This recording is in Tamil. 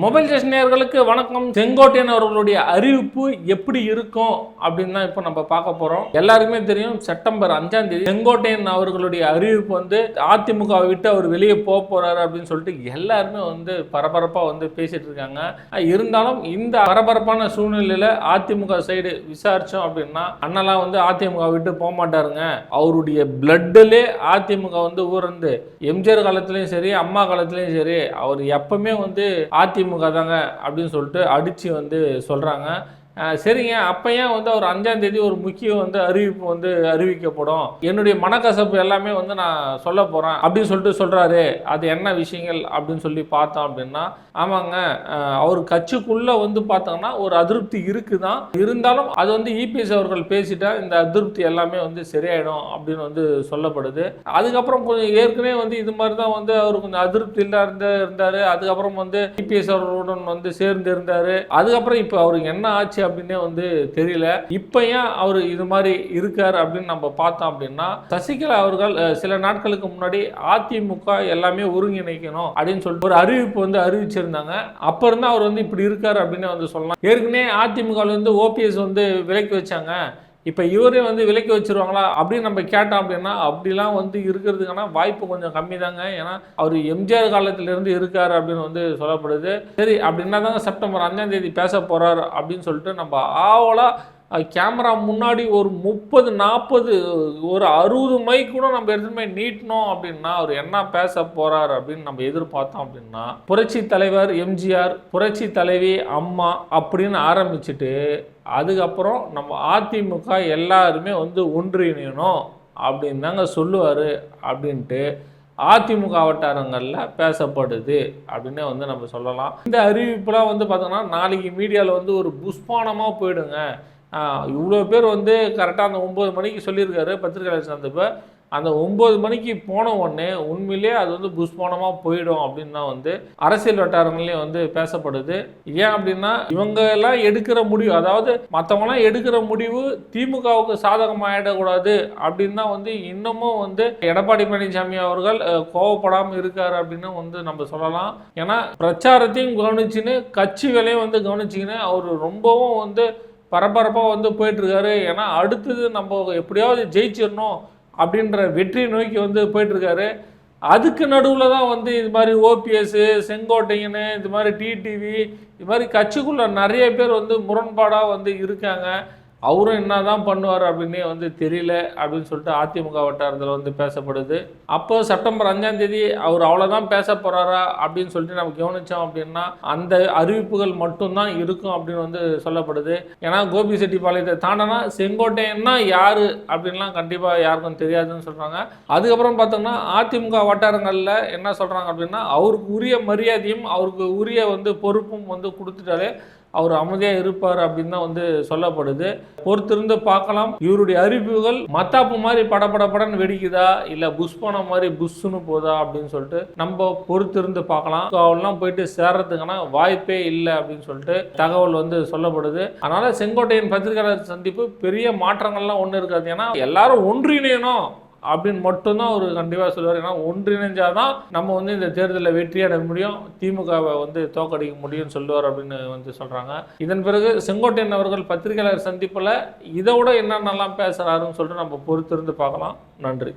மொபைல் ஸ்டேஷன் நேர்களுக்கு வணக்கம். செங்கோட்டையன் அவர்களுடைய அறிவிப்பு எப்படி இருக்கும் அப்படின்னு தான் இப்போ நம்ம பார்க்க போகிறோம் எல்லாருக்குமே தெரியும் செப்டம்பர் அஞ்சாம் தேதி செங்கோட்டையன் அவர்களுடைய அறிவிப்பு வந்து அதிமுகவை விட்டு அவர் வெளியே போக போகிறாரு அப்படின்னு சொல்லிட்டு எல்லாருமே வந்து பரபரப்பாக வந்து பேசிட்டு இருக்காங்க. இருந்தாலும் இந்த பரபரப்பான சூழ்நிலையில் அதிமுக சைடு விசாரித்தோம் அப்படின்னா அண்ணலாம் வந்து அதிமுக விட்டு போக மாட்டாருங்க. அவருடைய பிளட்டிலே அதிமுக வந்து ஊர்ந்து எம்ஜிஆர் காலத்துலேயும் சரி அம்மா காலத்துலேயும் சரி அவர் எப்பவுமே வந்து அதிமுக தாங்க அப்படின்னு சொல்லிட்டு அடிச்சு வந்து சொல்றாங்க. சரிங்க. அப்போ ஏன் வந்து அவர் அஞ்சாம் தேதி ஒரு முக்கிய வந்து அறிவிப்பு வந்து அறிவிக்கப்படும்? என்னுடைய மனக்கசப்பு எல்லாமே வந்து நான் சொல்ல போகிறேன் அப்படின்னு சொல்லிட்டு சொல்கிறாரு அது என்ன விஷயங்கள் அப்படின்னு சொல்லி பார்த்தோம் அப்படின்னா ஆமாங்க அவர் கட்சிக்குள்ளே வந்து பார்த்தோம்னா ஒரு அதிருப்தி இருக்குதான். இருந்தாலும் அது வந்து இபிஎஸ் அவர்கள் பேசிட்டா இந்த அதிருப்தி எல்லாமே வந்து சரியாயிடும் அப்படின்னு வந்து சொல்லப்படுது. அதுக்கப்புறம் கொஞ்சம் ஏற்கனவே வந்து இது மாதிரி தான் வந்து அவர் கொஞ்சம் அதிருப்தியில் இருந்த இருந்தார். அதுக்கப்புறம் வந்து இபிஎஸ் அவர்களுடன் வந்து சேர்ந்து இருந்தார். அதுக்கப்புறம் இப்போ அவருக்கு என்ன ஆச்சு அப்படின்னே வந்து தெரியல. இப்போ ஏன் அவர் இது மாதிரி இருக்கார் அப்படின்னு நம்ம பார்த்தோம் அப்படின்னா சசிகலா அவர்கள் சில நாட்களுக்கு முன்னாடி அதிமுக எல்லாமே ஒருங்கிணைக்கணும் அப்படின்னு சொல்லிட்டு ஒரு அறிவிப்பு வந்து அறிவிச்சிருந்தாங்க. அப்போ இருந்தால் அவர் வந்து இப்படி இருக்காரு அப்படின்னு வந்து சொல்லலாம். ஏற்கனவே அதிமுகவில் வந்து ஓபிஎஸ் வந்து விலக்கி வச்சாங்க. இப்போ இவரே வந்து விலக்கி வச்சிருவாங்களா அப்படின்னு நம்ம கேட்டோம் அப்படின்னா அப்படிலாம் வந்து இருக்கிறதுக்கான வாய்ப்பு கொஞ்சம் கம்மி தாங்க ஏன்னா அவர் எம்ஜிஆர் காலத்திலேருந்து இருக்கார் அப்படின்னு வந்து சொல்லப்படுது. சரி அப்படின்னா தாங்க செப்டம்பர் அஞ்சாம் தேதி பேச போகிறார் அப்படின்னு சொல்லிட்டு நம்ம ஆவலாக கேமரா முன்னாடி ஒரு முப்பது நாற்பது ஒரு அறுபது மைக் கூட நம்ம எடுத்துட்டு போய் நீட்டினோம் அப்படின்னா அவர் என்ன பேச போகிறார் அப்படின்னு நம்ம எதிர்பார்த்தோம் அப்படின்னா புரட்சி தலைவர் எம்ஜிஆர் புரட்சி தலைவி அம்மா அப்படின்னு ஆரம்பிச்சுட்டு அதுக்கப்புறம் நம்ம அதிமுக எல்லாருமே வந்து ஒன்றிணையணும் அப்படின்னு தாங்க சொல்லுவார் அப்படின்ட்டு அதிமுக வட்டாரங்களில் பேசப்படுது அப்படின்னு வந்து நம்ம சொல்லலாம். இந்த அறிவிப்புலாம் வந்து பார்த்தோம்னா நாளைக்கு மீடியாவில் வந்து ஒரு புஷ்பானமாக போயிடுங்க. இவ்வளோ பேர் வந்து கரெக்டாக அந்த ஒம்பது மணிக்கு சொல்லியிருக்காரு பத்திரிகையாளர் சந்திப்பை அந்த ஒம்பது மணிக்கு போன உடனே உண்மையிலே அது வந்து புஷ்பானமாக போயிடும் அப்படின்னு தான் வந்து அரசியல் வட்டாரங்களையும் வந்து பேசப்படுது. ஏன் அப்படின்னா இவங்க எல்லாம் எடுக்கிற முடிவு அதாவது மற்றவங்களாம் எடுக்கிற முடிவு திமுகவுக்கு சாதகமாகிடக்கூடாது அப்படின்னு தான் வந்து இன்னமும் வந்து எடப்பாடி பழனிசாமி அவர்கள் கோவப்படாமல் இருக்கார் அப்படின்னு வந்து நம்ம சொல்லலாம். ஏன்னா பிரச்சாரத்தையும் கவனிச்சுன்னு கட்சி வேலையும் வந்து கவனிச்சிக்கின்னு அவர் ரொம்பவும் வந்து பரபரப்பாக வந்து போயிட்டுருக்காரு. ஏன்னா அடுத்தது நம்ம எப்படியாவது ஜெயிச்சிடணும் அப்படின்ற வெற்றி நோக்கி வந்து போயிட்டுருக்காரு. அதுக்கு நடுவில் தான் வந்து இது மாதிரி ஓபிஎஸ்ஸு செங்கோட்டையன் இது மாதிரி டிடிவி இது மாதிரி கட்சிக்குள்ளே நிறைய பேர் வந்து முரண்பாடாக வந்து இருக்காங்க. அவரும் என்ன தான் பண்ணுவார் அப்படின்னே வந்து தெரியல அப்படின்னு சொல்லிட்டு அதிமுக வட்டாரத்தில் வந்து பேசப்படுது. அப்போ செப்டம்பர் அஞ்சாம் தேதி அவர் அவ்வளோதான் பேச போகிறாரா அப்படின்னு சொல்லிட்டு நம்ம கவனித்தோம் அப்படின்னா அந்த அறிவிப்புகள் மட்டும்தான் இருக்கும் அப்படின்னு வந்து சொல்லப்படுது. ஏன்னா கோபி செட்டிப்பாளையத்தை தாண்டனா செங்கோட்டையன்னா யார் அப்படின்லாம் கண்டிப்பாக யாருக்கும் தெரியாதுன்னு சொல்கிறாங்க அதுக்கப்புறம் பார்த்தோம்னா அதிமுக வட்டாரங்களில் என்ன சொல்கிறாங்க அப்படின்னா அவருக்கு உரிய மரியாதையும் அவருக்கு உரிய வந்து பொறுப்பும் வந்து கொடுத்துட்டாலே அவர் அமைதியாக இருப்பார் அப்படின்னு தான் வந்து சொல்லப்படுது. பொறுத்திருந்து பார்க்கலாம். இவருடைய அறிவிப்புகள் மத்தாப்பு மாதிரி படப்படப்படன்னு வெடிக்குதா? இல்லை புஷ்பனம் மாதிரி புஷ்ஷுன்னு போதா? அப்படின்னு சொல்லிட்டு நம்ம பொறுத்திருந்து பார்க்கலாம். அவெல்லாம் போயிட்டு சேர்றதுக்கான வாய்ப்பே இல்லை அப்படின்னு சொல்லிட்டு தகவல் வந்து சொல்லப்படுது. அதனால் செங்கோட்டையின் பத்திரிகையாளர் சந்திப்பு பெரிய மாற்றங்கள்லாம் ஒன்றும் இருக்காது. ஏன்னா எல்லாரும் ஒன்றிணையணும். அப்படின்னு மட்டும்தான் அவர் கண்டிப்பாக சொல்லுவார். ஏன்னா ஒன்றிணைஞ்சாதான் நம்ம வந்து இந்த தேர்தலில் வெற்றி அடைய முடியும் திமுகவை வந்து தோக்கடிக்க முடியும்னு சொல்லுவார் அப்படின்னு வந்து சொல்கிறாங்க இதன் பிறகு செங்கோட்டையன் அவர்கள் பத்திரிகையாளர் சந்திப்பில் இதை விட என்னென்னலாம் பேசுகிறாருன்னு சொல்லிட்டு நம்ம பொறுத்திருந்து பார்க்கலாம். நன்றி.